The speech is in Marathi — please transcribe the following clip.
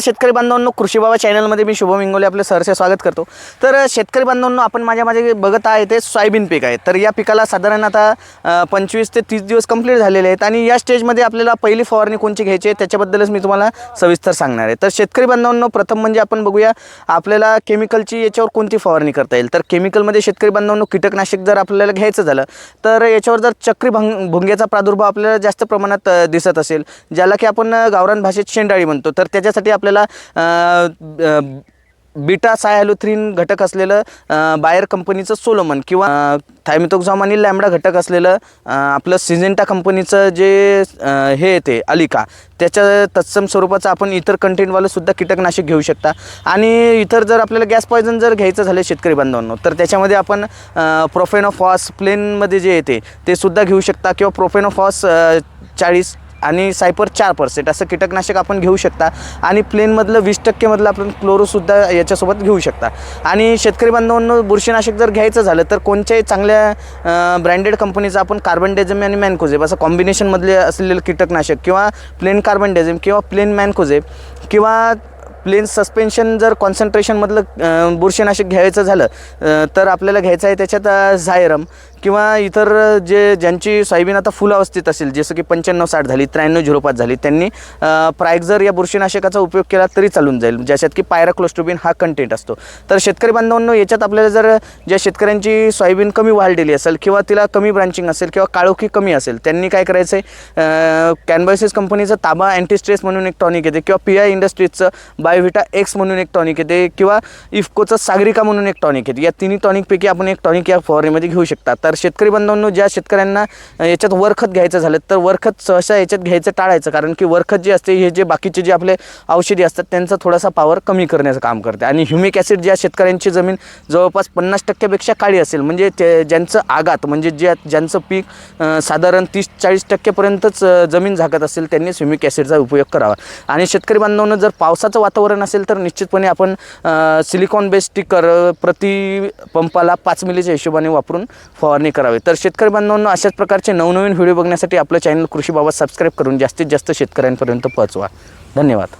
शेतकरी बांधवांनो कृषी बाबा चॅनलमध्ये मी शुभम इंगोले आपलं सहर्ष स्वागत करतो. तर शेतकरी बांधवांनो आपण माझ्या माझे बघत आहे ते सोयाबीन पीक आहे. तर या पिकाला साधारण आता पंचवीस ते तीस दिवस कंप्लीट झालेले आहेत आणि या स्टेजमध्ये आपल्याला पहिली फवारणी कोणची घ्यायची आहे त्याच्याबद्दलच मी तुम्हाला सविस्तर सांगणार आहे. तर शेतकरी बांधवांनो प्रथम म्हणजे आपण बघूया आपल्याला केमिकलची याच्यावर कोणती फवारणी करता येईल. तर केमिकलमध्ये शेतकरी बांधवांनो कीटकनाशक जर आपल्याला घ्यायचं झालं तर याच्यावर जर चक्री भंग भुंग्याचा प्रादुर्भाव आपल्याला जास्त प्रमाणात दिसत असेल ज्याला की आपण गावरान भाषेत शेंडाळी म्हणतो तर त्याच्यासाठी आपल्याला बीटा अ, बीटा घटक असलेलं बायर कंपनीचं सोलोमन किंवा थायमिथोक्झॉम आणि लॅमडा घटक असलेलं आपलं सिजेंटा कंपनीचं जे हे येते अलिका त्याच्या तत्सम स्वरूपाचं आपण इतर कंटेंटवालंसुद्धा कीटकनाशक घेऊ शकता. आणि इतर जर आपल्याला गॅस पॉयझन जर घ्यायचं झालं शेतकरी बांधवांनो तर त्याच्यामध्ये आपण प्रोफेनोफॉस प्लेनमध्ये जे येते ते सुद्धा घेऊ शकता किंवा प्रोफेनोफॉस चाळीस आणि सायपर चार पर्सेंट असं कीटकनाशक आपण घेऊ शकता. आणि प्लेनमधलं वीस टक्केमधलं आपण क्लोरोसुद्धा याच्यासोबत घेऊ शकता. आणि शेतकरी बांधवांना बुरशीनाशक जर घ्यायचं झालं तर कोणत्याही चांगल्या ब्रँडेड कंपनीचं आपण कार्बन डेझेम आणि मॅनकोझेब असं कॉम्बिनेशनमधले असलेलं कीटकनाशक किंवा प्लेन कार्बन डेझेम किंवा प्लेन मॅनकोझेब किंवा प्लेन सस्पेन्शन जर कॉन्सन्ट्रेशनमधलं बुरशीनाशक घ्यायचं झालं तर आपल्याला घ्यायचं आहे त्याच्यात झायरम किंवा इतर जे ज्यांची सोयाबीन आता फुल अवस्थेत असेल जसं की पंच्याण्णव साठ झाली त्र्याण्णव झिरो पाच झाली त्यांनी प्रायक्झर या बुरशीनाशकाचा उपयोग केला तरी चालून जाईल. ज्याच्यात की पायराक्लोस्टोबिन हा कंटेंट असतो. तर शेतकरी बांधवांनो याच्यात आपल्याला जर ज्या शेतकऱ्यांची सोयाबीन कमी वाढलेली असेल किंवा तिला कमी ब्रांचिंग असेल किंवा काळोखी कमी असेल त्यांनी काय करायचं आहे कॅनबायसिस कंपनीचं ताबा अँटीस्ट्रेस म्हणून एक टॉनिक येते किंवा पी आय इंडस्ट्रीजचं बायोव्हिटा एक्स म्हणून एक टॉनिक येते किंवा इफकोचं सागरिका म्हणून एक टॉनिक येते. या तिन्ही टॉनिकपैकी आपण एक टॉनिक या फवारणीमध्ये घेऊ शकता. तर शेतकरी बांधवांनो ज्या शेतकऱ्यांना याच्यात वरखत घ्यायचं झालं तर वरखत सहसा याच्यात घ्यायचं टाळायचं. कारण की वरखत जे असते हे जे बाकीचे जे आपले औषधी असतात त्यांचा थोडासा पावर कमी करण्याचं काम करते. आणि ह्युमिक ॲसिड ज्या शेतकऱ्यांची जमीन जवळपास पन्नास टक्क्यापेक्षा काळी असेल म्हणजे ते ज्यांचं आघात म्हणजे ज्या ज्यांचं पीक साधारण तीस चाळीस टक्केपर्यंतच जमीन झाकत असेल त्यांनीच ह्युमिक ॲसिडचा उपयोग करावा. आणि शेतकरी बांधवांनो जर पावसाचं वातावरण असेल तर निश्चितपणे आपण सिलिकॉन बेस्ड स्टिकर प्रति पंपाला पाच मिलीच्या हिशोबाने वापरून फवारणी करावी. तर शेतकरी बांधवांनो अशाच प्रकारचे नवनवीन व्हिडिओ बघण्यासाठी आपलं चॅनल कृषी बाबा सबस्क्राईब करून जास्तीत जास्त शेतकऱ्यांपर्यंत पोहोचवा. धन्यवाद.